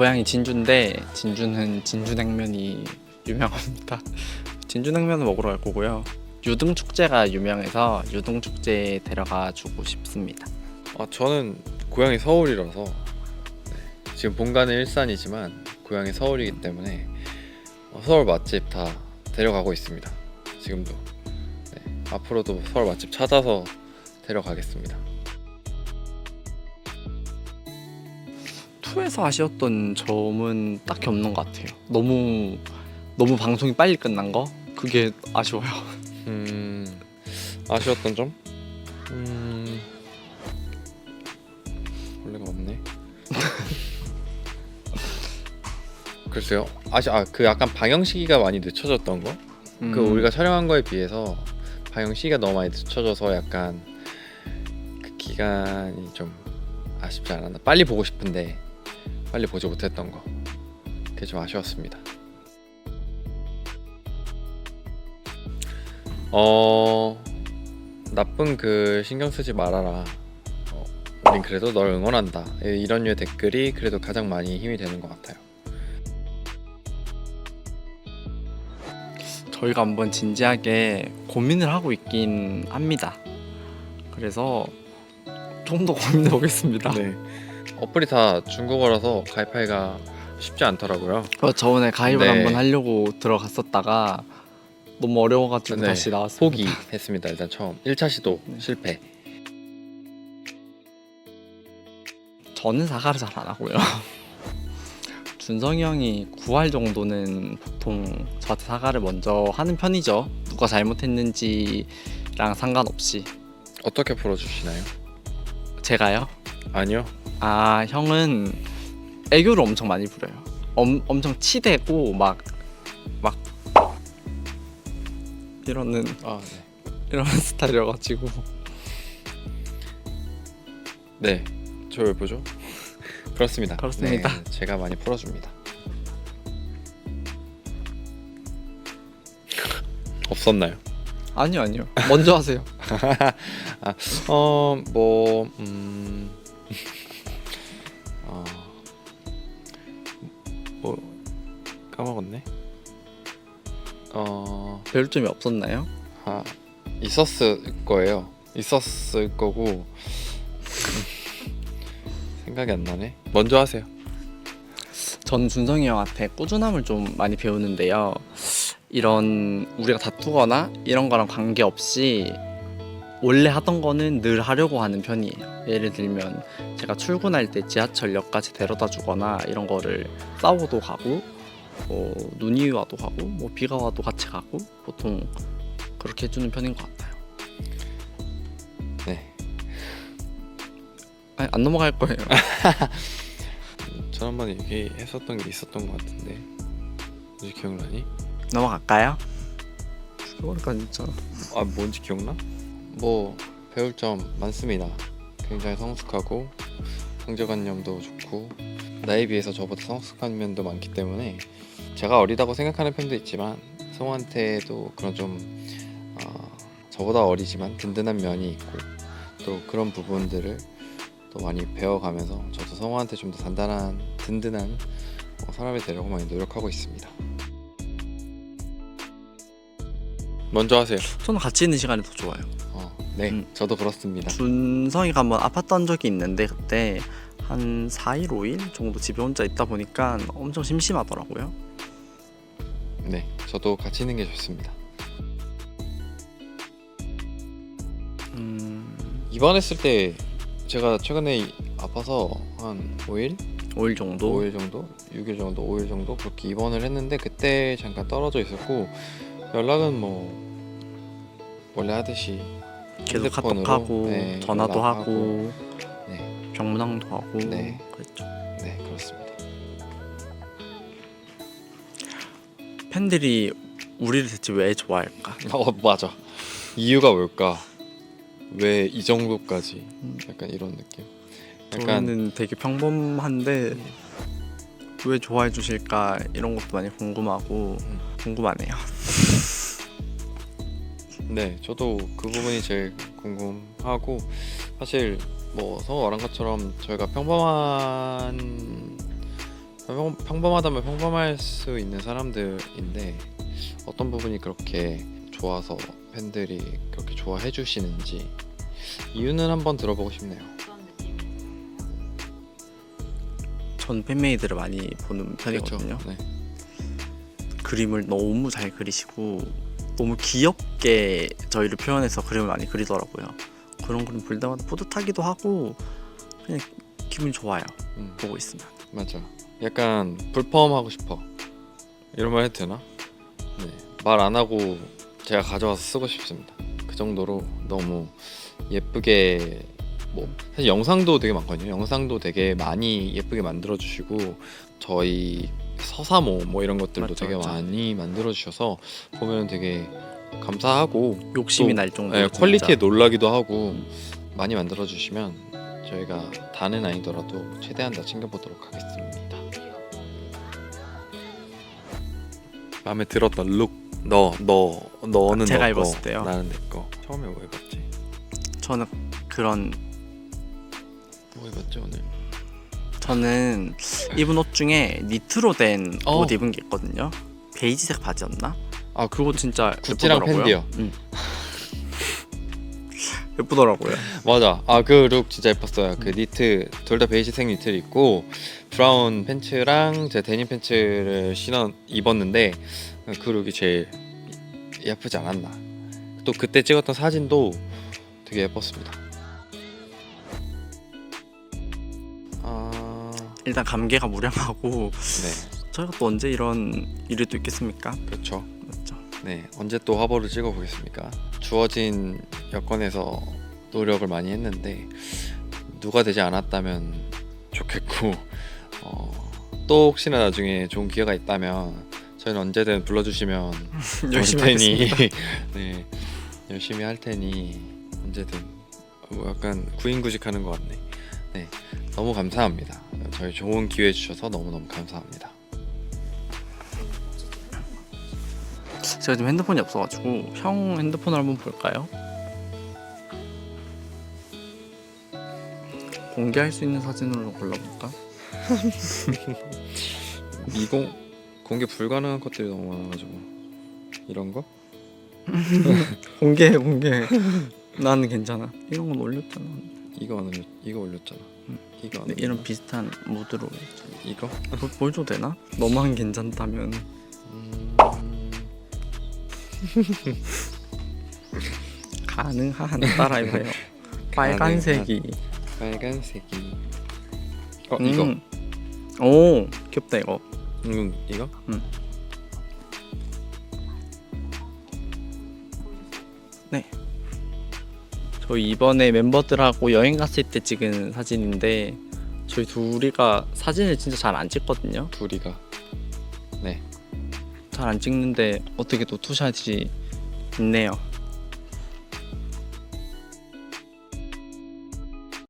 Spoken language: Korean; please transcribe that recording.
고향이 진주인데 진주는 진주냉면이 유명합니다. 진주냉면을 먹으러 갈 거고요. 유등 축제가 유명해서 유등 축제에 데려가 주고 싶습니다. 아 저는 고향이 서울이라서 네, 지금 본가는 일산이지만 고향이 서울이기 때문에 어, 서울 맛집 다 데려가고 있습니다. 지금도 네, 앞으로도 서울 맛집 찾아서 데려가겠습니다. 투에서 아쉬웠던 점은 딱히 없는 것 같아요. 너무 너무 방송이 빨리 끝난 거 그게 아쉬워요. 음 아쉬웠던 점? 음 원래가 없네. 글쎄요. 아시 아그 약간 방영 시기가 많이 늦춰졌던 거? 그 음, 우리가 촬영한 거에 비해서 방영 시기가 너무 많이 늦춰져서 약간 그 기간이 좀 아쉽지 않았나. 빨리 보고 싶은데 빨리 보지 못했던 거. 그게 좀 아쉬웠습니다. 어 나쁜 글 신경 쓰지 말아라. 어, 우린 그래도 널 응원한다. 이런 류의 댓글이 그래도 가장 많이 힘이 되는 것 같아요. 저희가 한번 진지하게 고민을 하고 있긴 합니다. 그래서 좀 더 고민해 보겠습니다. 네. 어플이 다 중국어라서 가입하기가 쉽지 않더라고요. 어, 저번에 가입을 네. 한번 하려고 들어갔었다가 너무 어려워가지고 네, 다시 나왔습니다. 포기했습니다. 일단 처음 1차 시도 네. 실패. 저는 사과를 잘 안 하고요. 준성이 형이 9할 정도는 보통 저한테 사과를 먼저 하는 편이죠. 누가 잘못했는지랑 상관없이 어떻게 풀어주시나요? 제가요. 아니요. 아 형은 애교를 엄청 많이 부려요. 엄, 엄청 치대고 막 막 이러는 아 네. 이런 스타일이어가지고 네. 저 왜 보죠? 그렇습니다. 그렇습니다. 네, 제가 많이 풀어줍니다. 없었나요? 아니요 아니요 먼저 하세요. 어, 뭐, 음, 어, 뭐, 까먹었네. 어, 배울 점이 없었나요? 아, 있었을 거예요. 있었을 거고, 음, 생각이 안 나네. 먼저 하세요. 전 준성이 형한테 꾸준함을 좀 많이 배우는데요. 이런 우리가 다투거나 이런 거랑 관계없이 원래 하던 거는 늘 하려고 하는 편이에요. 예를 들면 제가 출근할 때 지하철역까지 데려다 주거나 이런 거를 싸우고도 가고 뭐 눈이 와도 가고 뭐 비가 와도 같이 가고 보통 그렇게 해주는 편인 것 같아요. 네. 아니, 안 넘어갈 거예요. 전 한번 얘기했었던 게 있었던 것 같은데. 뭔지 기억나니? 넘어갈까요? 죽어버릴까 진짜. 아 뭔지 기억나? 뭐 배울 점 많습니다. 굉장히 성숙하고 형제관념도 좋고 나에 비해서 저보다 성숙한 면도 많기 때문에 제가 어리다고 생각하는 편도 있지만 성우한테도 그런 좀 어, 저보다 어리지만 든든한 면이 있고 또 그런 부분들을 또 많이 배워가면서 저도 성우한테 좀 더 단단한 든든한 어, 사람이 되려고 많이 노력하고 있습니다. 먼저 하세요. 저는 같이 있는 시간이 더 좋아요. 어, 네, 음. 저도 그렇습니다. 준성이가 한번 아팠던 적이 있는데 그때 한 4일 5일 정도 집에 혼자 있다 보니까 엄청 심심하더라고요. 네, 저도 같이 있는 게 좋습니다. 음, 입원했을 때 제가 최근에 이- 아파서 한 5일, 5일 정도. 5일 정도, 6일 정도, 5일 정도 그렇게 입원을 했는데 그때 잠깐 떨어져 있었고 연락은 뭐 원래 하듯이 계속 핸드폰으로, 카톡하고 네, 전화도. 하고 네, 병문안도 하고 네. 그랬죠. 네 그렇습니다. 팬들이 우리를 대체 왜 좋아할까? 어 맞아. 이유가 뭘까? 왜 이 정도까지? 음. 약간 이런 느낌. 약간 저희는 되게 평범한데 왜 좋아해 주실까 이런 것도 많이 궁금하고 음. 궁금하네요. 네, 저도 그 부분이 제일 궁금하고 사실 뭐 성우 말한 것처럼 저희가 평범한 평- 평범하다면 평범할 수 있는 사람들인데 어떤 부분이 그렇게 좋아서 팬들이 그렇게 좋아해 주시는지 이유는 한번 들어보고 싶네요. 전 팬메이드를 많이 보는 편이거든요. 네. 그림을 너무 잘 그리시고 너무 귀엽게 저희를 표현해서 그림을 많이 그리더라고요. 그런 그림 볼 때마다 뿌듯하기도 하고 그냥 기분이 좋아요. 음, 보고 있으면. 맞아. 약간 불펌하고 싶어. 이런 말 해도 되나? 네. 말 안 하고 제가 가져와서 쓰고 싶습니다. 그 정도로 너무 예쁘게 뭐 사실 영상도 되게 많거든요. 영상도 되게 많이 예쁘게 만들어 주시고 저희 서사모 뭐 이런 것들도 맞죠, 되게 맞죠. 많이 만들어 주셔서 보면 되게 감사하고 욕심이 또, 날 정도로 네, 퀄리티에. 놀라기도 하고 많이 만들어 주시면 저희가 다는 아니더라도 최대한 다 챙겨 보도록 하겠습니다. 마음에 들었던 룩. 너, 너, 너는 제가 너 거, 입었을 때요? 나는 내 거. 처음에 뭐 입었지? 저는 그런 뭐 입었지 오늘? 저는 입은 옷 중에 니트로 된 옷 어. 입은 게 있거든요. 베이지색 바지였나? 아 그거 진짜 구찌랑 예쁘더라고요. 팬디요. 응. 예쁘더라고요. 맞아. 아 그 룩 진짜 예뻤어요. 그 니트 둘 다 베이지색 니트를 입고 브라운 팬츠랑 제 데님 팬츠를 신어 입었는데 그 룩이 제일 예쁘지 않았나. 또 그때 찍었던 사진도 되게 예뻤습니다. 일단 감개가 무량하고 네, 저희가 또 언제 이런 일이 또 있겠습니까? 그렇죠. 맞죠. 네, 언제 또 화보를 찍어 보겠습니까? 주어진 여건에서 노력을 많이 했는데 누가 되지 않았다면 좋겠고 어, 또 혹시나 나중에 좋은 기회가 있다면 저희는 언제든 불러주시면 열심히 올 테니 하겠습니다. 네 열심히 할 테니 언제든 뭐 약간 구인구직하는 것 같네. 네 너무 감사합니다. 저희 좋은 기회 주셔서 너무 너무 감사합니다. 제가 지금 핸드폰이 없어가지고 형 핸드폰을 한번 볼까요? 공개할 수 있는 사진으로 골라볼까? 미공 공개 불가능한 것들이 너무 많아가지고 이런 거? 공개해 공개해. 나는 괜찮아. 이런 건 올렸잖아. 이거 안 올렸 이거 올렸잖아. 음. 이거 안 네, 올렸나? 이런 비슷한 무드로. 이거? 보, 보여줘도 되나? 너만 괜찮다면 음... 가능한 따라해봐요. 빨간색이. 빨간색이 어 이거 음. 오 귀엽다 이거. 음 이거? 저희 이번에 멤버들하고 여행 갔을 때 찍은 사진인데 저희 둘이가 사진을 진짜 잘 안 찍거든요. 둘이가 잘안 찍는데 어떻게 또 투샷이 있네요.